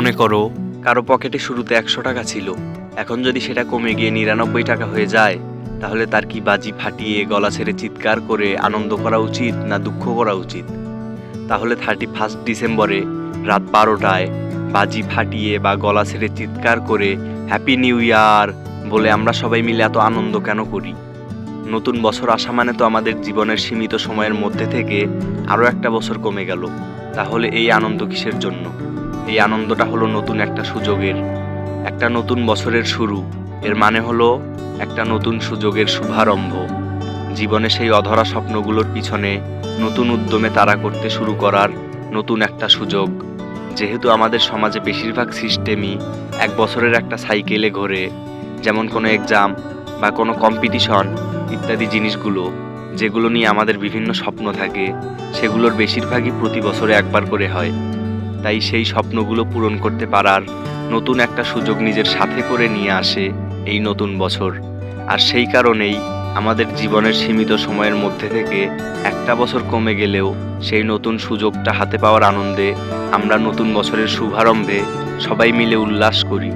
মনে করো, কারও পকেটে শুরুতে একশো টাকা ছিল। এখন যদি সেটা কমে গিয়ে নিরানব্বই টাকা হয়ে যায়, তাহলে তার কি বাজি ফাটিয়ে গলা ছেড়ে চিৎকার করে আনন্দ করা উচিত না দুঃখ করা উচিত? তাহলে থার্টি ফার্স্ট ডিসেম্বরে রাত বারোটায় বাজি ফাটিয়ে বা গলা ছেড়ে চিৎকার করে হ্যাপি নিউ ইয়ার বলে আমরা সবাই মিলে এত আনন্দ কেন করি? নতুন বছর আসা মানে তো আমাদের জীবনের সীমিত সময়ের মধ্যে থেকে আরও একটা বছর কমে গেল। তাহলে এই আনন্দ কিসের জন্য? এই আনন্দটা হলো নতুন একটা সুযোগের, একটা নতুন বছরের শুরু। এর মানে হলো একটা নতুন সুযোগের শুভারম্ভ। জীবনে সেই অধরা স্বপ্নগুলোর পিছনে নতুন উদ্যমে তারা করতে শুরু করার নতুন একটা সুযোগ। যেহেতু আমাদের সমাজে বেশিরভাগ সিস্টেমই এক বছরের একটা সাইকেলে ঘোরে, যেমন কোনো এক্সাম বা কোনো কম্পিটিশন ইত্যাদি জিনিসগুলো, যেগুলো নিয়ে আমাদের বিভিন্ন স্বপ্ন থাকে, সেগুলোর বেশিরভাগই প্রতি বছরে একবার করে হয়। তাই সেই স্বপ্নগুলো পূরণ করতে পারার নতুন একটা সুযোগ নিজের সাথে করে নিয়ে আসে এই নতুন বছর। আর সেই কারণেই আমাদের জীবনের সীমিত সময়ের মধ্যে থেকে একটা বছর কমে গেলেও সেই নতুন সুযোগটা হাতে পাওয়ার আনন্দে আমরা নতুন বছরের শুভারম্ভে সবাই মিলে উল্লাস করি।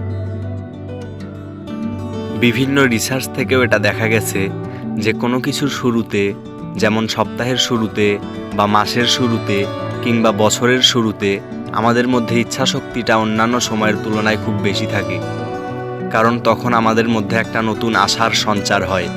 বিভিন্ন রিসার্চ থেকেও এটা দেখা গেছে যে কোনো কিছুর শুরুতে, যেমন সপ্তাহের শুরুতে বা মাসের শুরুতে কিংবা বছরের শুরুতে আমাদের মধ্যে ইচ্ছাশক্তিটা অন্যান্য সময়ের তুলনায় খুব বেশি থাকে। কারণ তখন আমাদের মধ্যে একটা নতুন আশার সঞ্চার হয়।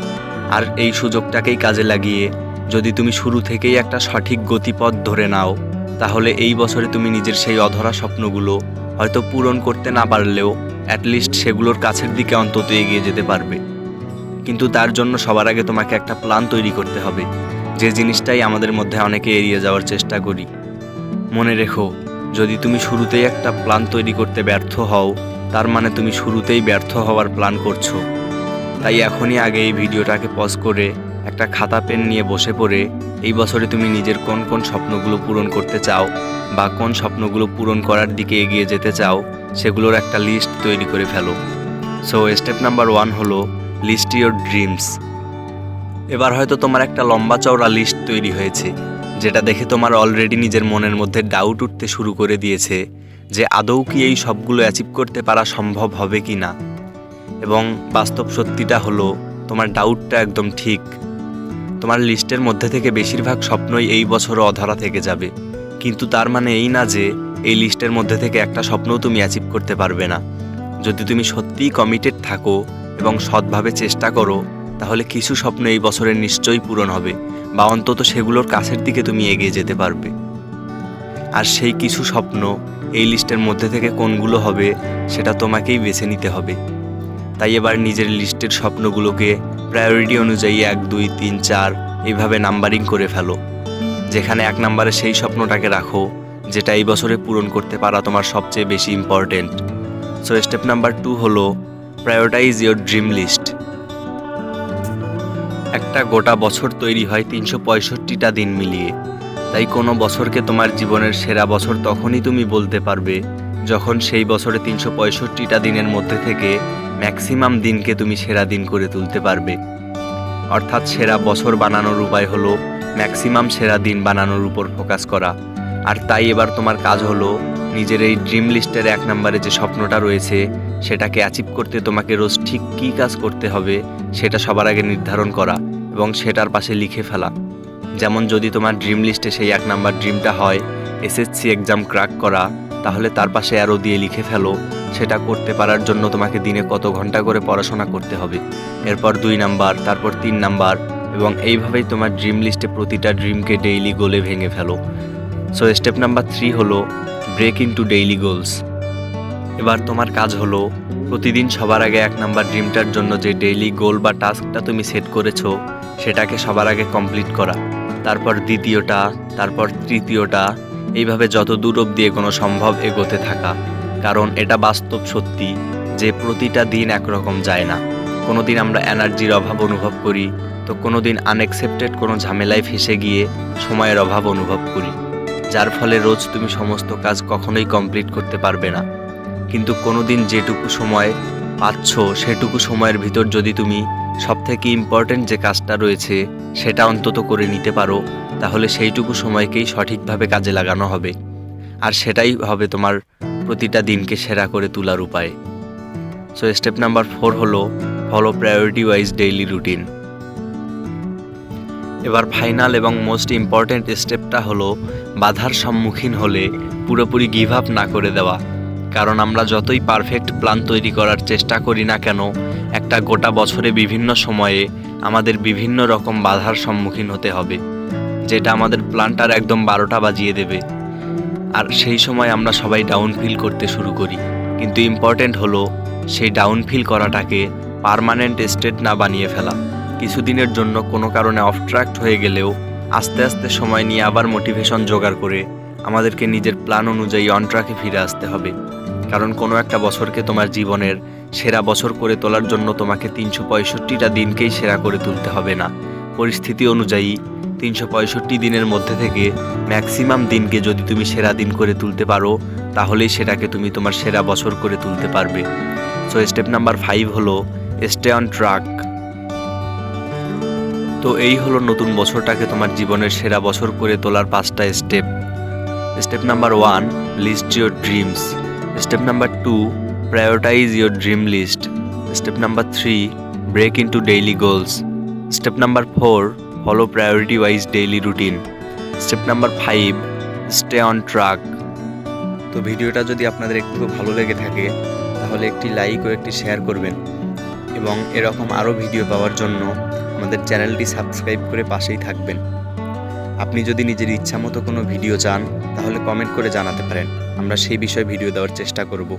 আর এই সুযোগটাকেই কাজে লাগিয়ে যদি তুমি শুরু থেকেই একটা সঠিক গতিপথ ধরে নাও, তাহলে এই বছরে তুমি নিজের সেই অধরা স্বপ্নগুলো হয়তো পূরণ করতে না পারলেও অ্যাটলিস্ট সেগুলোর কাছের দিকে অন্তত এগিয়ে যেতে পারবে। কিন্তু তার জন্য সবার আগে তোমাকে একটা প্ল্যান তৈরি করতে হবে। যে জিনিসটাই আমাদের মধ্যে অনেকে এড়িয়ে যাওয়ার চেষ্টা করি। মনে রেখো যদি তুমি শুরুতেই একটা প্ল্যান তৈরি করতে ব্যর্থ হও, তার মানে তুমি শুরুতেই ব্যর্থ হওয়ার প্ল্যান করছ। তাই এখনই আগে এই ভিডিওটাকে পজ করে একটা খাতা পেন নিয়ে বসে পড়ে এই বছরে তুমি নিজের কোন কোন স্বপ্নগুলো পূরণ করতে চাও বা কোন স্বপ্নগুলো পূরণ করার দিকে এগিয়ে যেতে চাও, সেগুলোর একটা লিস্ট তৈরি করে ফেলো। সো স্টেপ নাম্বার ওয়ান হলো লিস্ট ইয়োর ড্রিমস এবার হয়তো তোমার একটা লম্বা চওড়া লিস্ট তৈরি হয়েছে। যেটা দেখে তোমার অলরেডি নিজের মনের মধ্যে ডাউট উঠতে শুরু করে দিয়েছে যে আদৌ কি এই সবগুলো অ্যাচিভ করতে পারা সম্ভব হবে কি না। এবং বাস্তব সত্যিটা হলো, তোমার ডাউটটা একদম ঠিক। তোমার লিস্টের মধ্যে থেকে বেশিরভাগ স্বপ্নই এই বছরও অধরা থেকে যাবে। কিন্তু তার মানে এই না যে এই লিস্টের মধ্যে থেকে একটা স্বপ্নও তুমি অ্যাচিভ করতে পারবে না। যদি তুমি সত্যিই কমিটেড থাকো এবং সৎভাবে চেষ্টা করো তাহলে কিছু স্বপ্ন এই বছরে নিশ্চয়ই পূরণ হবে, বা অন্তত সেগুলোর কাছের দিকে তুমি এগিয়ে যেতে পারবে। আর সেই কিছু স্বপ্ন এই লিস্টের মধ্যে থেকে কোনগুলো হবে, সেটা তোমাকেই বেছে নিতে হবে। তাই এবার নিজের লিস্টের স্বপ্নগুলোকে প্রায়োরিটি অনুযায়ী এক, দুই, তিন, চার এইভাবে নাম্বারিং করে ফেলো। যেখানে এক নম্বরে সেই স্বপ্নটাকে রাখো, যেটা এই বছরে পূরণ করতে পারা তোমার সবচেয়ে বেশি important so step number two হলো প্রায়োরিটাইজ ইয়োর ড্রিম লিস্ট একটা গোটা বছর তৈরি হয় তিনশো পঁয়ষট্টিটা দিন মিলিয়ে। তাই কোনো বছরকে তোমার জীবনের সেরা বছর তখনই তুমি বলতে পারবে, যখন সেই বছরে তিনশো পঁয়ষট্টিটা দিনের মধ্যে থেকে ম্যাক্সিমাম দিনকে তুমি সেরা দিন করে তুলতে পারবে। অর্থাৎ সেরা বছর বানানোর উপায় হলো ম্যাক্সিমাম সেরা দিন বানানোর উপর ফোকাস করা। আর তাই এবার তোমার কাজ হলো নিজের এই ড্রিম লিস্টের এক নম্বরে যে স্বপ্নটা রয়েছে, সেটাকে অ্যাচিভ করতে তোমাকে রোজ ঠিক কী কাজ করতে হবে, সেটা সবার আগে নির্ধারণ করা। এবং সেটার পাশে লিখে ফেলা। যেমন যদি তোমার ড্রিম লিস্টে সেই এক নাম্বার ড্রিমটা হয় এসএসসি এক্সাম ক্র্যাক করা, তাহলে তার পাশে অ্যারো দিয়ে লিখে ফেলো, সেটা করতে পারার জন্য তোমাকে দিনে কত ঘণ্টা করে পড়াশোনা করতে হবে। এরপর দুই নাম্বার তারপর তিন নাম্বার এবং এইভাবেই তোমার ড্রিম লিস্টে প্রতিটা ড্রিমকে ডেইলি গোলে ভেঙে ফেলো। সো স্টেপ নাম্বার থ্রি হলো ব্রেক ইনটু ডেইলি গোলস এবার তোমার কাজ হলো, প্রতিদিন সবার আগে এক নাম্বার ড্রিমটার জন্য যে ডেইলি গোল বা টাস্কটা তুমি সেট করেছ সেটাকে সবার আগে কমপ্লিট করা, তারপর দ্বিতীয়টা, তারপর তৃতীয়টা, এইভাবে যত দূর অব্দি এগোনো সম্ভব এগোতে থাকা। কারণ এটা বাস্তব সত্যি যে প্রতিটা দিন একরকম যায় না। কোনো দিন আমরা এনার্জির অভাব অনুভব করি, তো কোনো দিন আনএক্সেপ্টেড কোনো ঝামেলায় ফেসে গিয়ে সময়ের অভাব অনুভব করি। যার ফলে রোজ তুমি সমস্ত কাজ কখনোই কমপ্লিট করতে পারবে না। কিন্তু কোনো দিন যেটুকু সময় পাচ্ছ, সেটুকু সময়ের ভিতর যদি তুমি সবথেকে ইম্পর্ট্যান্ট যে কাজটা রয়েছে, সেটা অন্তত করে নিতে পারো, তাহলে সেইটুকু সময়কেই সঠিকভাবে কাজে লাগানো হবে। আর সেটাই হবে তোমার প্রতিটা দিনকে সেরা করে তোলার উপায়। সো স্টেপ নাম্বার ফোর হলো follow priority wise daily routine এবার ফাইনাল এবং মোস্ট ইম্পর্ট্যান্ট স্টেপটা হলো, বাধার সম্মুখীন হলে পুরোপুরি গিভ আপ না করে দেওয়া। কারণ আমরা যতই পারফেক্ট প্ল্যান তৈরি করার চেষ্টা করি না কেন, একটা গোটা বছরে বিভিন্ন সময়ে আমাদের বিভিন্ন রকম বাধার সম্মুখীন হতে হবে, যেটা আমাদের প্ল্যানটার একদম বারোটা বাজিয়ে দেবে। আর সেই সময় আমরা সবাই ডাউন ফিল করতে শুরু করি। কিন্তু ইম্পর্ট্যান্ট হলো সেই ডাউন ফিল করাটাকে পারমানেন্ট স্টেট না বানিয়ে ফেলা। কিছুদিনের জন্য কোনো কারণে অফট্রাক্ট হয়ে গেলেও আস্তে আস্তে সময় নিয়ে আবার মোটিভেশন জোগাড় করে আমাদেরকে নিজের প্ল্যান অনুযায়ী অন ট্র্যাকে ফিরে আসতে হবে। কারণ কোনো একটা বছরকে তোমার জীবনের সেরা বছর করে তোলার জন্য তোমাকে তিনশো পঁয়ষট্টিটা দিনকেই সেরা করে তুলতে হবে না। পরিস্থিতি অনুযায়ী তিনশো পঁয়ষট্টি দিনের মধ্যে থেকে ম্যাক্সিমাম দিনকে যদি তুমি সেরা দিন করে তুলতে পারো, তাহলেই সেটাকে তুমি তোমার সেরা বছর করে তুলতে পারবে। সো স্টেপ নাম্বার ফাইভ হলো স্টে অন ট্রাক তো এই হলো নতুন বছরটাকে তোমার জীবনের সেরা বছর করে তোলার পাঁচটা step step number one list your dreams step number two prioritize your dream list step number three break into daily goals step number four follow priority wise daily routine step number five stay on track তো ভিডিওটা যদি আপনাদের একটু ভালো লেগে থাকে, তাহলে একটি লাইক ও একটি শেয়ার করবেন। এবং এরকম আরও ভিডিও পাওয়ার জন্য আমাদের চ্যানেলটি সাবস্ক্রাইব করে পাশেই থাকবেন। আপনি যদি নিজের ইচ্ছা মতো কোনো ভিডিও চান, তাহলে কমেন্ট করে জানাতে পারেন। আমরা সেই বিষয়ে ভিডিও দেওয়ার চেষ্টা করব।